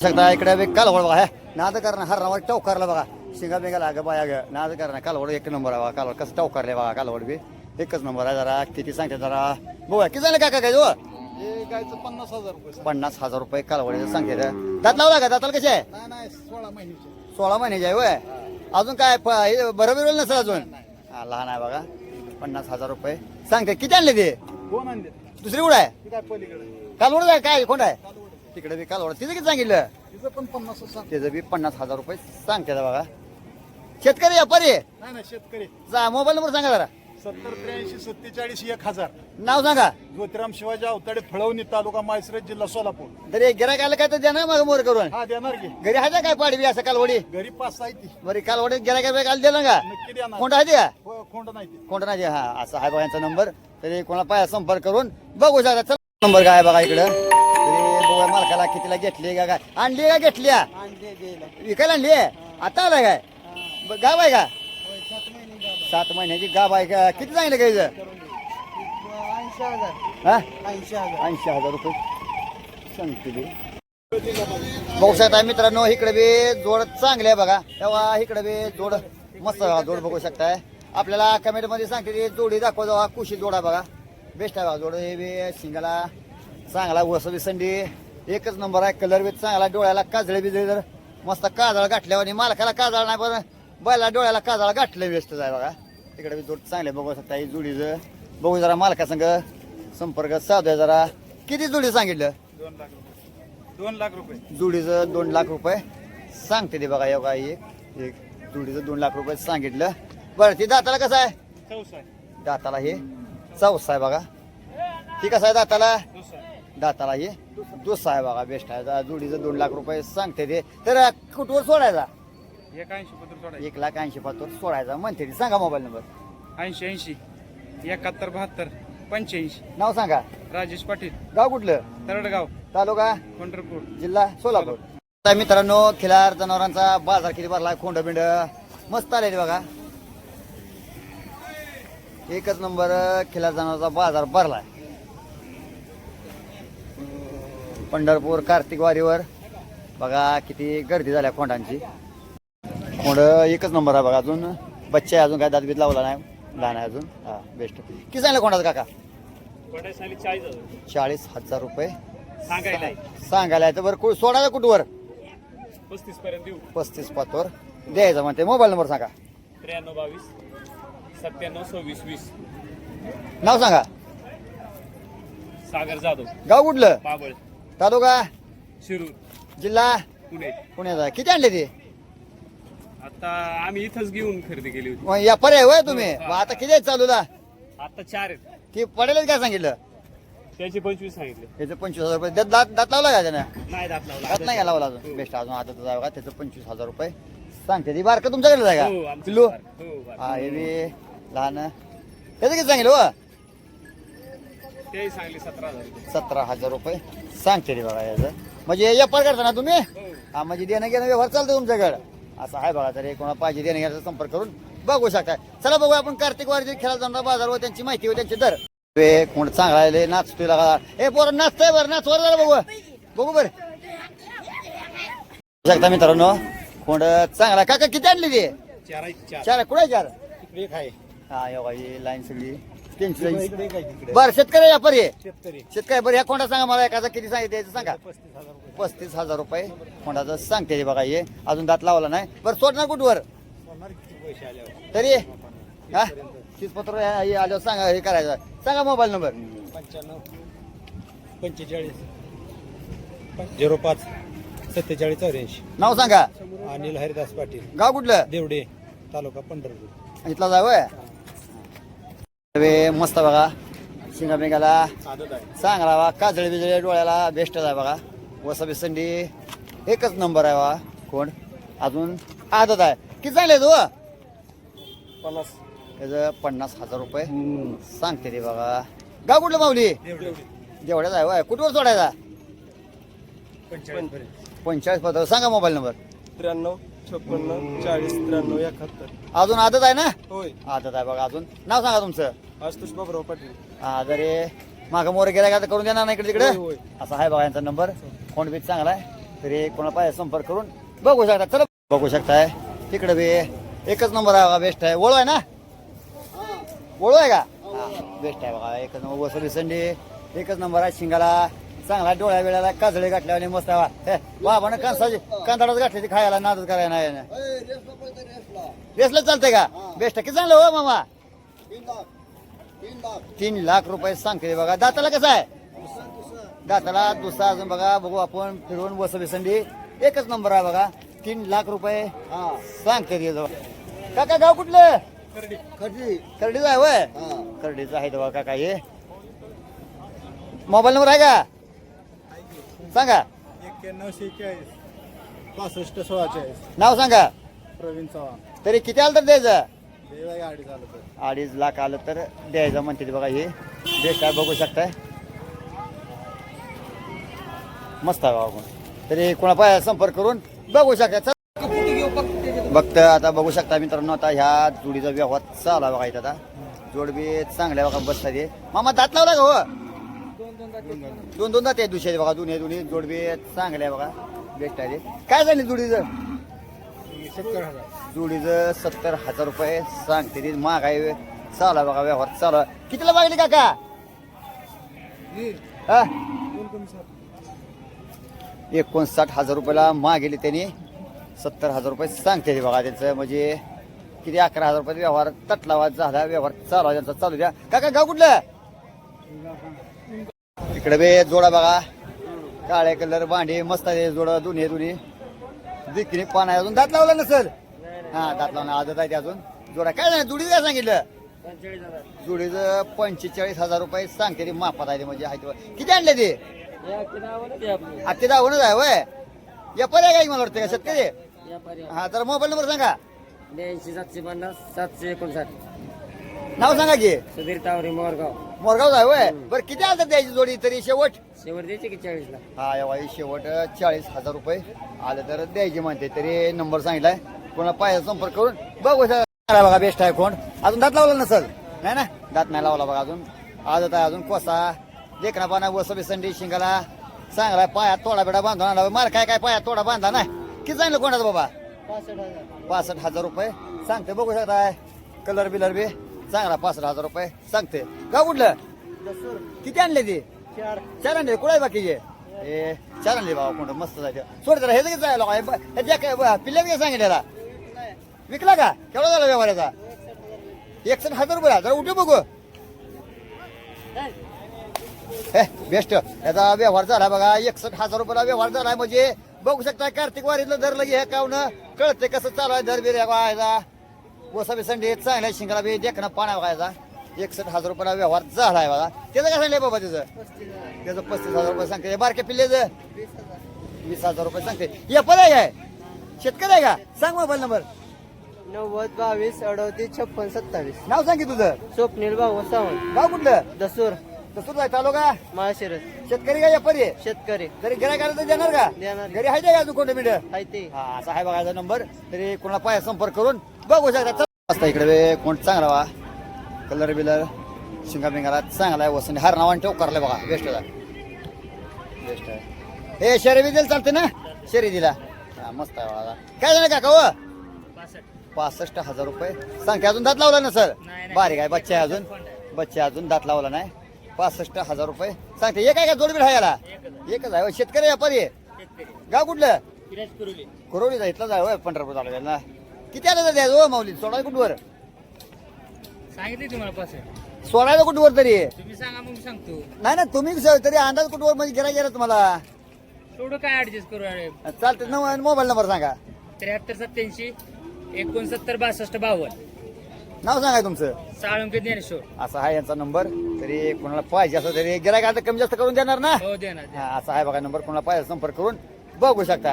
शकता इकडे बी कालवड बघा हे. नाद करणं हर नावा टवकारला बघा. शिंगा बिंगा लाग बाया ग नाद करणं कालवड एक नंबर आहे बघा कालवड. कसं टवकारले बघा कालवड बी. एकच नंबर आहे जरा किती सांगते जरा. बघा किती झाले काका काय जो हे? गायचं पन्नास हजार रुपये पन्नास हजार रुपये कालवडीचं सांगते. दात लावला का? दाताला कसे? आहे नाही नाही सोळा महिन्याचे सोळा महिन्याचे आहे वय अजून काय प- हे बरोबर नसेल अजून? हा, लहान आहे बघा. पन्नास हजार रुपये. सांगते किती आणले ते? दोन आणले. दुसरी कुठं आहे? ती काय पलीकडे कालवड आहे काय? कोण आहे? तिकडे बी कालवड तिथे किती सांगितलं? तिचं पण पन्नास सांग त्याचं बी पन्नास हजार रुपये सांगते बघा. शेतकरी व्यापारी आहे. नाही नाही शेतकरी. जा मोबाईल नंबर सांगा जरा. सत्तर त्र्याऐंशी सत्तेचाळीस एक हजार. नाव सांगा. ज्योतिराम शिवाजी अवताडे फळवणी तालुका माळशिरस जिल्हा सोलापूर. तरी गिरायक आलं काय तर द्या ना मग मोर करून? हा देणार की. घरी आहे का काय पाडवी असं कालवडी? घरी पाच सहा आहे ती. बरी कालवडी गिरायक आलं दिलं का? नक्की देणार. कोणता आहे त्या हो, खोंड नाही ती. कोणता नाही हा असा आहे बघा यांचा नंबर. तरी कोणा पाया संपर्क करून बघू शकता. चला नंबर काय आहे बघा इकडं. मालकाला कितीला घेतली का काय? आणली का घेतली विकायला आणली? आता आलाय काय? गाव आहे का? सात महिन्याची गाव आहे का? किती सांगितलं का हिचं? हा? ऐंशी हजार रुपये. सांगते बी. बघू शकता मित्रांनो इकडे बी जोड चांगली आहे बघा. तेव्हा इकडे बी जोड मस्त जोड बघू शकताय. आपल्याला कमेंटमध्ये सांगते जोडी दाखवा जावा कुशी जोडा बघा. बेस्ट आहे बघा जोड. हे बी शिंगाला चांगला वसवी संडी. एकच नंबर आहे कलर बी चांगला डोळ्याला काजळे बिजळे जर मस्त काजळ गाठल्यावर आणि मालकाला काजळ नाही पण बैला डोळ्याला काजळ गाठलं बेस्ट आहे बघा. इकडे बी जोड चांगले बघू शकता ही जोडीचं बघू जरा मालका संग संपर्क साधूया जरा. किती जोडी सांगितलं? दोन लाख रुपये. दोन लाख रुपये. जुडीचं दोन लाख रुपये. सांगते ते बघा योगा एक एक जुडीचं दोन लाख रुपये सांगितलं. बरं ती दाताला कसं आहे. दाताला हे चौसा आहे बघा. ती कसं आहे दाताला. दाताला हे दुसरा आहे बघा बेस्ट आहे. दा- जुडीचं दोन लाख रुपये सांगते ते. तर कुठवर सोडायचा? एक ऐंशी पत्र सोडायचे. एक लाख ऐंशी पाचवर सोडायचा. म्हणते ती सांगा मोबाईल नंबर. ऐंशी ऐंशी एकाहत्तर बहात्तर पंच्याऐंशी. नाव सांगा. राजेश पाटील. गाव कुठलं? तरडगाव. तालुका? पंढरपूर. जिल्हा? सोलापूर. आता मित्रांनो खिलार जनावरांचा बाजार किती भरला? खोंड बिंड मस्त आलेली बघा. एकच नंबर खिलार जनावरांचा बाजार भरलाय पंढरपूर कार्तिक वारीवर. बघा किती गर्दी झाल्या खोंडांची. खोंड एकच नंबर आहे बघा अजून. बच्चे अजून काय दातबीत लावला नाही. लहान आहे अजून. हा बेस्ट किती सांगलं खोंडाचं काका? चाळीस हजार. रुपये. सांगायला आहे. तर बरं सोडायचं कुठवर? पस्तीस पर्यंत देऊ. पस्तीस पाचवर द्यायचं म्हणते. मोबाईल नंबर सांगा. त्र्याण्णव बावीस सत्त्याण्णव सव्वीस वीस. नाव सांगा. सागर जाधव. गाव कुठलं? बाबळ तालुका? शिरूर. जिल्हा? पुणे. पुण्याचा. किती आणले ते? आता आम्ही इथंच घेऊन खरेदी केली होती. मग या पर्याय होय तुम्ही? मग आता किती आहेत चालूला? आता चार आहेत. ती पडेलच काय सांगितलं? त्याचे पंचवीस सांगितले. त्याचं पंचवीस हजार रुपये. दात दात दात लावला का त्यानं? नाही दात दात नाही का लावला अजून? बेस्ट अजून आता तर जाऊ का? त्याचं पंचवीस हजार रुपये. सांगते ती बारका तुमच्याकडे हो, का? आमचं पिल्लू? बार. हो, बार. हा हे बी लहान. त्याचं किती सांगितलं हो? तेही सांगले सतरा हजार रुपये. सतरा हजार रुपये. सांगते रे बघा याचं. म्हणजे व्यापार करता ना तुम्ही? हो. हा म्हणजे देणं घेणं व्यवहार चालतो तुमच्याकडे. असं आहे बघा तरी कोणा पाहिजे देणं घेण्याचा संपर्क करून बघू शकता चला बघू आपण कार्तिक वारजी खेळा जाणार बाजार व त्यांची माहिती व त्यांचे दर. ते कोण चांगला आहे, नाचतोय लगा ए पोरं नाचतंय बरं नाच वर जरा बघू. बघू बरं. शकता मित्रांनो कोण चांगला. काका किती आणली ते? चार कुठे चार? एक आहे. हा योगा ही लाईन सगळी. तिकडे? बरं शेतकरी व्यापारी. आहे शेतकरी बरं ह्या कोणता सांगा मला एखादा किती सांगितलं सांगा. पस्तीस हजार रुपये. कोणाचं सांगते ते बघा हे. अजून दात लावला नाही. बरं सोडणार कुठवर? तरी? हा? तीसपत्र हे आल्यावर सांगा हे करायचं. सांगा मोबाईल नंबर. पंच्याण्णव पंचेचाळीस झिरो पाच सत्तेचाळीस चौऱ्याऐंशी. नाव सांगा. अनिल हरिदास पाटील. गाव कुठलं? देवडे तालुका पंढरपूर. इथला जावं मस्त बघा. शिंगा बिंगाला चांगला बा काजळे बिजळे डोळ्याला बेस्टच आहे बघा. वसबी संडी एकच नंबर आहे बा कोण? अजून आदत आहे. किती चांगले तू? पन्नास. त्याचं पन्नास हजार रुपये. सांगते ते बघा. गाव कुठलं माऊली? जेवढ्याच आहे होय. कुठवर सोडायचा? पंचेचाळीस पत्र सांगा मोबाईल नंबर. त्र्याण्णव. छप्पन्न चाळीस त्र्याण्णव एकाहत्तर. अजून आदत आहे ना? होय. आदत आहे बघा अजून. नाव सांगा तुमचं. आशुतोष बाबराव पाटील. हा जरी मागं मोर गेला का तर करून देणार नाही इकडे तिकडे? होय, होय. असा आहे बघा यांचा नंबर. फोन बीच चांगला आहे. तरी कोणाला पाहिजे संपर्क करून बघू शकता. चला बघू शकताय. तिकडे बी एकच नंबर आहे बघा बेस्ट आहे. ओळू आहे ना? ओळू आहे का? बेस्ट आहे बघा. एकच नंबर. वसुली संडी एकच नंबर आहे शिंगाला. चांगला डोळ्या वेळेला काजळे घातल्याने मस्त आहे बा. हे, बाबानं कांसाची कांदाडच ती खायला नादच करायला नाही. रेसला चालतंय का? बेस्ट किती चांगलं हो मामा? तीन लाख. रुपये सांगते बघा. दाताला कसं आहे? दाताला दुसरा अजून बघा. बघू आपण फिरवून बस संधी एकच नंबर आहे बघा. तीन लाख रुपये सांगते काका गाव कुठलं? करडीचं आहे वय करडीचं आहे बघा काका हे. मोबाईल नंबर आहे का? सांगा. एक्क्याण्णवशे एक्केचाळीस पासष्ट सोळा चाळीस नाव सांगा. प्रवीण चव्हाण. तरी किती आलं तर द्यायचं? देवा गाडी झालं तर. अडीच लाख आलं तर द्यायचं म्हणते ते बघा हे. बेस्ट आहे बघू शकताय. मस्त आहे बाबा तरी कोणा पाय संपर्क करून बघू शकता. चल. बघत आता बघू शकता मित्रांनो आता ह्या जोडीचा व्यवहार चालू आहे बघा इथं आता. जोड बी चांगल्या बघा बसता ते. मामा दात लावला का हो? दोन दोन आहे दुसरे बघा दोन्ही दोन्ही जोड बी चांगले आहे बघा बेस्ट आहे ते. काय झाली जोडीचं? सत्तर हजार. जोडीचं सत्तर हजार रुपये सांगते ती. महाग आहे चालू आहे बघा व्यवहार चालू आहे. कितीला मागली काका? हा? एकोणसाठ. हजार रुपयाला मागेली त्यांनी. सत्तर हजार रुपये सांगते ते बघा त्यांचं. म्हणजे किती अकरा हजार रुपये व्यवहार तटलावा झाला व्यवहार चालू आहे त्यांचा. चालू द्या. काका गाव कुठलं? इकडे बे जोडा बघा. काळे कलर भांडे मस्त आहे जोडा दोन्ही दोन्ही. दिखणी पान आहे अजून. दात लावला नसेल हा दात लावणं आदत आहे ते अजून. जोडा. काय नाही जुडी काय सांगितलं? जुडीचं पंचेचाळीस हजार रुपये सांगते ते मापात आहे ते म्हणजे आहे ते. किती आणले ते? आत्ते दावणच आहे वय या पर्याय काय मला वाटतं का? शेतकरी हा तर मोबाईल नंबर सांगा. ब्याऐंशी सातशे पन्नास सातशे एकोणसाठ. नाव सांगा की. सुधीर तावरे मोरगाव. मोरगाव आहे वय बरं किती आलं द्यायची जोडी तरी शेवट? शेवट द्यायचे की चाळीसला? हा या वाई शेवट चाळीस हजार रुपये. आलं तर द्यायची म्हणते तरी नंबर सांगितलाय. कोणा पाहिजे संपर्क करून बघू शकता. बघा बेस्ट आहे कोण. अजून दात लावला नसल? नाही ना? दात नाही लावला बघा अजून. आदत आहे अजून कोसा. देखणा पाना वस संडी शिंगाला. चांगला पायात तोडा बिडा बांधून आणला. मार काय काय पायात तोडा बांधला नाही. किती सांगितलं कोणाचं बाबा? पासष्ट हजार रुपये. सांगते बघू शकताय. कलर बिलर बी. चांगला पासष्ट हजार रुपये सांगते. गाव कुठलं? किती आणले ती? चार. आणले. कुठे बाकीचे? ए चार आणले बाबा कोण मस्त जायचं सोड जरा हे जायला जायला काय सांगितलेला विकला का? केवढा झाला व्यवहाराचा? एकसष्ट हजार रुपये. जरा उठे बघू. हे बेस्ट. याचा व्यवहार झाला बघा. एकसष्ट हजार रुपयाला व्यवहार झाला. म्हणजे बघू शकता कार्तिक वारीतलं दर लगे हे कावण. कळते कसं चालू आहे दर बिर. व्हायचा वसाबी संडे चांगल्या शिंगाला बी देखणं पाण्या व्हायचा एकसष्ट हजार रुपयाला व्यवहार झाला आहे बघा. त्याचं काय सांगले बाबा त्याचं? त्याचं पस्तीस हजार रुपये सांगते बारक्या पिल्लेचं वीस हजार रुपये सांगते या पर्याय आहे शेतकरी आहे का? सांग मोबाईल नंबर. नव्वद बावीस अडतीस छप्पन सत्तावीस. नाव सांग तुझं. स्वप्नील भाऊ सावंत. गाव कुठलं? दसूर. तसं जाय चालू का माळशिरस शेतकरी का पर्याय शेतकरी. तरी गिरायक आलं तर देणार का? देणार. घरी आहे का अजून कोणतं मिनिट हाय ते. हा असा आहे बघायचा नंबर. तरी कोणाला पाय संपर्क करून बघू शकता. मस्त इकडे बे कोण चांगला वा कलर बिलर शिंगा बिंगाला चांगला आहे वसंत. हार नावाने ठेव करलाय बघा बेस्ट आहे. बेस्ट आहे. हे शर्यती दिला चालते ना? शर्यतीला हा मस्त आहे बघा. काय झालं काका हो? पासष्ट हजार रुपये. सांगते अजून दात लावला ना सर? बारीक आहे बच्चा आहे अजून? बच्चा अजून दात लावला नाही. पासष्ट हजार रुपये. सांगते एक आहे का जोडबीड आहे याला? एकच. आहे. शेतकरी व्यापारी गाव कुठलं? आहे होय पंढरपूर तालुक्याला किती आलं द्यायचं हो माऊली सोडायचं कुठवर? सांगितले तुम्हाला पासष्ट सोडायचं कुठवर तरी? तुम्ही सांगा मग सांगतो. नाही ना तुम्ही स- तरी अंदाज कुठवर म्हणजे गिरा गेला तुम्हाला. थोडं काय ऍडजस्ट करू चालते मोबाईल नंबर सांगा. त्र्याहत्तर सत्याऐंशी एकोणसत्तर बासष्ट बावन्न. नाव सांगा तुमचं. साळुंके ज्ञानेश्वर. असा आहे यांचा नंबर. तरी कोणाला पाहिजे असं तरी गिरायक आता कमी जास्त करून देणार ना? हो देणार. हा, असा आहे बघा नंबर. कोणाला पाहिजे संपर्क करून बघू शकता.